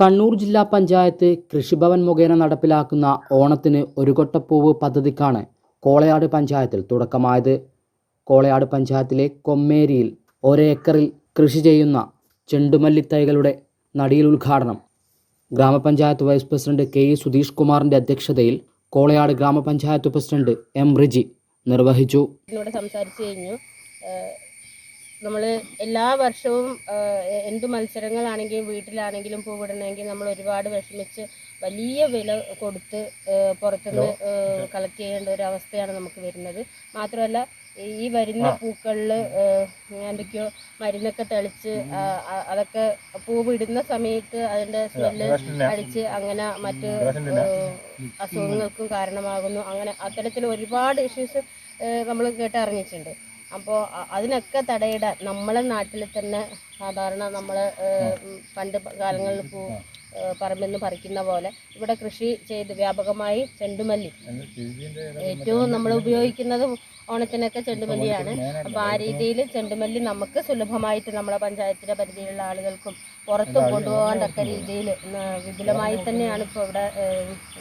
കണ്ണൂർ ജില്ലാ പഞ്ചായത്ത് കൃഷിഭവൻ മുഖേന നടപ്പിലാക്കുന്ന ഓണത്തിന് ഒരു കൊട്ടപ്പൂവ് പദ്ധതിക്കാണ് കോളയാട് പഞ്ചായത്തിൽ തുടക്കമായത്. കോളയാട് പഞ്ചായത്തിലെ കൊമ്മേരിയിൽ ഒരേക്കറിൽ കൃഷി ചെയ്യുന്ന ചെണ്ടുമല്ലി തൈകളുടെ നടിയിൽ ഉദ്ഘാടനം. ഗ്രാമപഞ്ചായത്ത് vice president K E Sudheesh കുമാറിന്റെ അധ്യക്ഷതയിൽ കോളയാട് ഗ്രാമപഞ്ചായത്ത് പ്രസിഡന്റ് എം റിജി നിർവഹിച്ചു. സംസാരിച്ചു കഴിഞ്ഞു. നമ്മൾ എല്ലാ വർഷവും എന്ത് മത്സരങ്ങളാണെങ്കിലും വീട്ടിലാണെങ്കിലും പൂവിടണമെങ്കിൽ നമ്മൾ ഒരുപാട് വിഷമിച്ച് വലിയ വില കൊടുത്ത് പുറത്തുനിന്ന് കളക്ട് ചെയ്യേണ്ട ഒരു അവസ്ഥയാണ് നമുക്ക് വരുന്നത്. മാത്രമല്ല ഈ വരുന്ന പൂക്കളിൽ എന്തൊക്കെയോ മരുന്നൊക്കെ തെളിച്ച് അതൊക്കെ പൂവിടുന്ന സമയത്ത് അതിന്റെ സ്മെല്ല് അടിച്ച് അങ്ങനെ മറ്റ് അസുഖങ്ങൾക്കും കാരണമാകുന്നു. അങ്ങനെ അത്തരത്തിൽ ഒരുപാട് ഇഷ്യൂസ് നമ്മൾ കേട്ടറിഞ്ഞിട്ടുണ്ട്. അപ്പോൾ അതിനൊക്കെ തടയിടാൻ നമ്മളെ നാട്ടിൽ തന്നെ സാധാരണ നമ്മൾ പണ്ട് കാലങ്ങളിൽ പൂ പറമ്പിൽ നിന്ന് പറിക്കുന്ന പോലെ ഇവിടെ കൃഷി ചെയ്ത് വ്യാപകമായി ചെണ്ടുമല്ലി. ഏറ്റവും നമ്മൾ ഉപയോഗിക്കുന്നത് ഓണത്തിനൊക്കെ ചെണ്ടുമല്ലിയാണ്. അപ്പോൾ ആ രീതിയിൽ ചെണ്ടുമല്ലി നമുക്ക് സുലഭമായിട്ട് നമ്മളെ പഞ്ചായത്തിന്റെ പരിധിയിലുള്ള ആളുകൾക്കും പുറത്തും കൊണ്ടുപോകാൻ തക്ക രീതിയിൽ വിപുലമായി തന്നെയാണ് ഇപ്പോൾ ഇവിടെ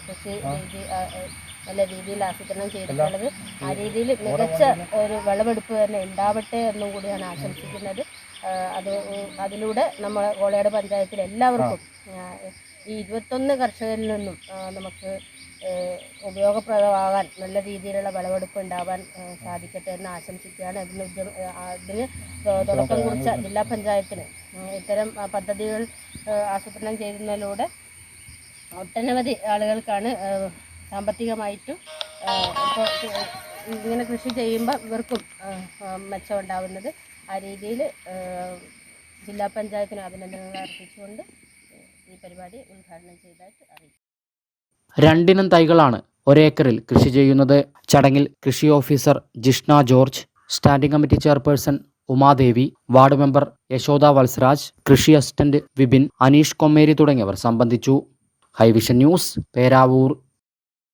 കൃഷി രീതി നല്ല രീതിയിൽ ആസൂത്രണം ചെയ്തിട്ടുള്ളത്. ആ രീതിയിൽ മികച്ച ഒരു വിളവെടുപ്പ് തന്നെ ഉണ്ടാവട്ടെ എന്നും കൂടിയാണ് ആശംസിക്കുന്നത്. അത് അതിലൂടെ നമ്മൾ കോളയാട് പഞ്ചായത്തിൽ എല്ലാവർക്കും ഈ ഇരുപത്തൊന്ന് കർഷകരിൽ നിന്നും നമുക്ക് ഉപയോഗപ്രദമാകാൻ നല്ല രീതിയിലുള്ള വിളവെടുപ്പ് ഉണ്ടാവാൻ സാധിക്കട്ടെ എന്ന് ആശംസിക്കുകയാണ്. അതിന് അതിന് തുടക്കം കുറിച്ച ജില്ലാ പഞ്ചായത്തിന് ഇത്തരം പദ്ധതികൾ ആസൂത്രണം ചെയ്യുന്നതിലൂടെ ഒട്ടനവധി ആളുകൾക്കാണ് സാമ്പത്തികമായിട്ടും ഇപ്പോൾ ഇങ്ങനെ കൃഷി ചെയ്യുമ്പോൾ ഇവർക്കും മെച്ചമുണ്ടാവുന്നത് ആ, രീതിയിൽ ജില്ലാ പഞ്ചായത്തിന് അഭിനന്ദനങ്ങൾ അർപ്പിച്ചുകൊണ്ട് ഈ പരിപാടി ഉദ്ഘാടനം ചെയ്തതായിട്ട് അറിയിച്ചു രണ്ടിനം തൈകളാണ് ഒരേക്കറിൽ കൃഷി ചെയ്യുന്നത്. ചടങ്ങിൽ കൃഷി officer Jishna George standing committee chairperson Umadevi ward member Yashoda Vatsaraj കൃഷി അസിസ്റ്റന്റ് വിപിൻ അനീഷ് കൊമ്മേരി തുടങ്ങിയവർ സംബന്ധിച്ചു. Highvision news Peravoor.